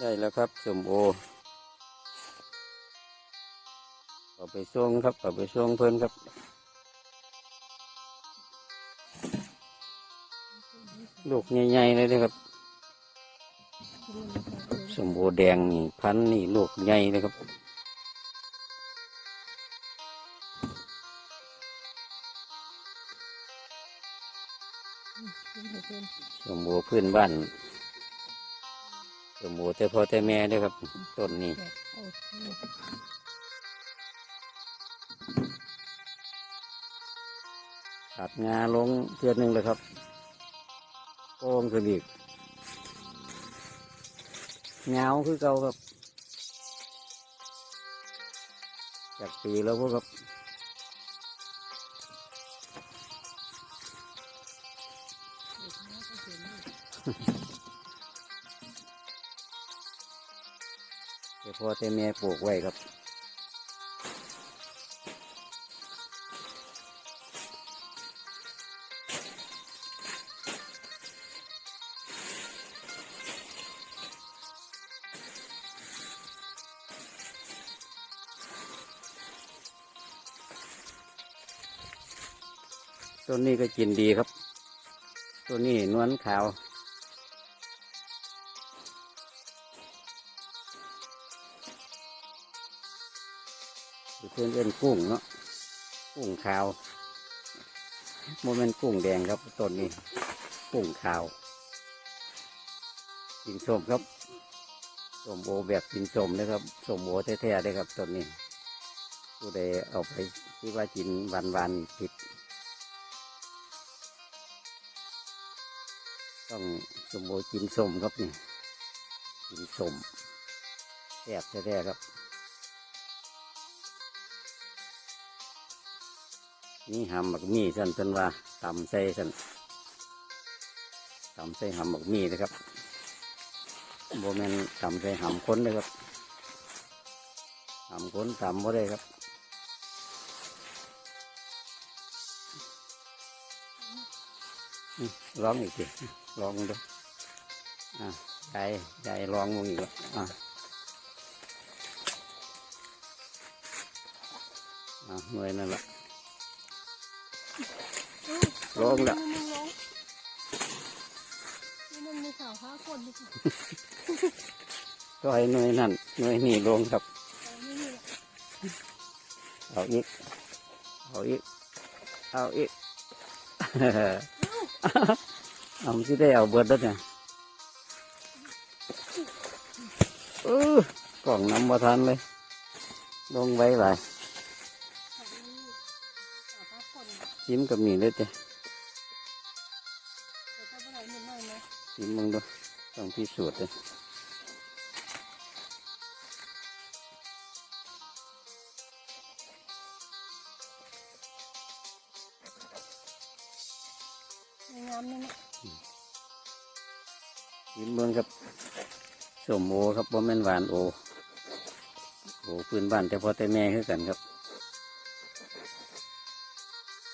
ได้แล้วครับสมโอเอไปส่วงครับเอไปส่วงเพิ่นครับลูกใหญ่ๆเลยนะครับ สมโอแดงนี่พันนี่ลูกใหญ่เลยครับสมโอพื้นบ้าน สมโอแต่พ่อแต่แม่เด้วยครับต้นนี้ตัดงาลงเทือนหนึ่งเลยครับโป้งขึ้นอีกเงาคือเก่าครับ จากปีแล้วพวกครับเพ่อแต่แม่ปลูกไว้ครับต้นนี้ก็กินดีครับ ต้นนี้นวลขาว เพื่อนเอ็นกุ้งเนาะกุ้งขาวโมเมนต์กุ้งแดงครับต้นนี้ กุ้งขาวกินส้มครับส้มโอแบบกินส้มนะครับส้มโอแท้ๆเลยครับต้นนี้ผู้ใดเอาไปที่ว่ากินหวานๆผิด ต้องสมโอกินส้มครับนี่กินส้มแซ่บแท้ๆครับ นี่หำหมักมี่สันสันว่าตำใส่สันตำใส่หำหมักมี่นะครับโบแมนตำใส่หำค้นเลยครับหำค้นตำบ่ได้ครับอืมลองอีกทีลองดูอะยายยายลองมึงอีกแล้วอะอะหน่วยนั่นแหละ ลองแล้วมันมีสาวห้าคนดิค่ะก็ให้หน่วยนั่นหน่วยนี่ลงครับแต่ไม่มีเอาอีก เอาอีก เอาอีกเอามันสิได้เอาเบิดแล้วเนี่ยเออกล่องน้ำมาทันเลย ลงไว้หลายแต่ไม่มีสาวห้าคนจิ้มกับนี่เลยจ้ะ ไหมจิ้มมึงดูต้องพิสูจน์เลยในน้ำนี่นะจิ้มเบิ่งครับสมโอครับบ่แม่นหวานโอโอพื้นบ้านแต่พอแต่แม่คือกันครับ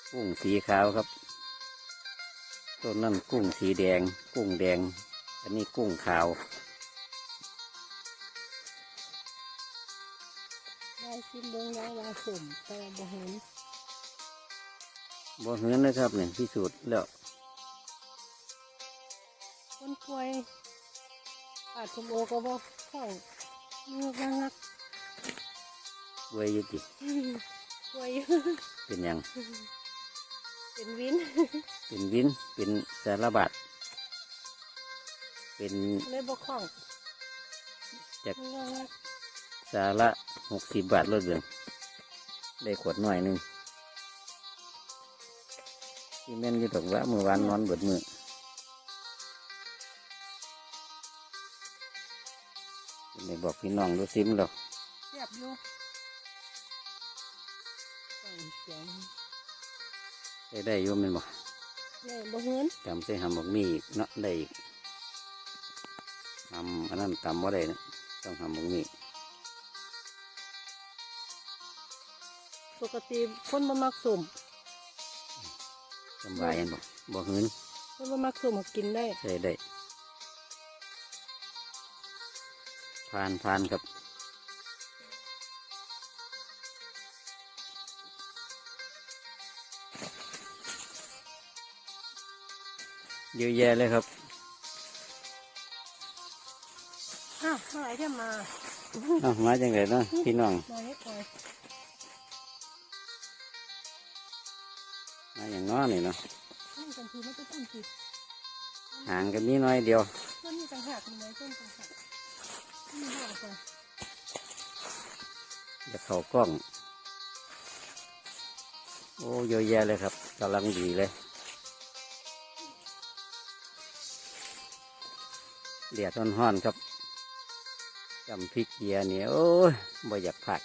กุ้งสีขาวครับ ต้นนั่นกุ้งสีแดง กุ้งแดง อันนี้กุ้งขาว ได้ชิมเบิ้งได้ลายสมแต่บ่เห็นบ่เหือนนะครับเนี่ยพิสูจน์แล้วคนป่วยปาดสมโอก็บ่เข้าเงือกงักเวยอยุติๆป่วยอยู่เป็นหยัง เป็นวิน เป็นวิน เป็นสารบัดเป็นเลยบ่คล่องจากเงือกงักสาระหกสิบบาทลดเบืองได้ขวดหน่อยหนึงที่แม่นอยู่ตรงว่ามือวานนอนเบิดมือไม่บอกพี่น้องดูซิมหรอกเสียบอยู่ต้องเสียง ได้ได้อยุ่แมันบอกเนี่ยบ่เห็นจำใส่หำบอกมีอีกเนาะได้อีกทำอันนั้นตำว่าได้นะต้องหำบอกมีปกติคนบ่มักสมสำบายเห็นบอกบอกเงินคนบ่มักสมก็กินได้ได้ได้ผ่านผ่านครับ เยอะแยะเลยครับอ้าวเมื่อไหร่จะมาเอ้ามาจังไงเนาะพี่น้องมาเล็กไปมาอย่างน้อนี่เนาะต้นกันทีไม่ต้องต้นจิตห่างกันนี้น้อยเดียวต้นนี้ต่างหากมีไหมต้นต่างหากนี่ห่างกันจะเข้ากล้อง โอ้เยอะแยะเลยครับกำลังดีเลย เดือดร้อนๆครับจำพริกเกียเนี่ยโอ้ยบ่อยากผัด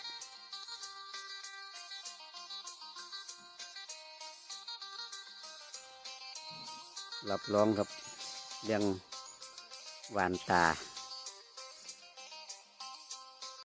รับรองครับเรื่องหวานตา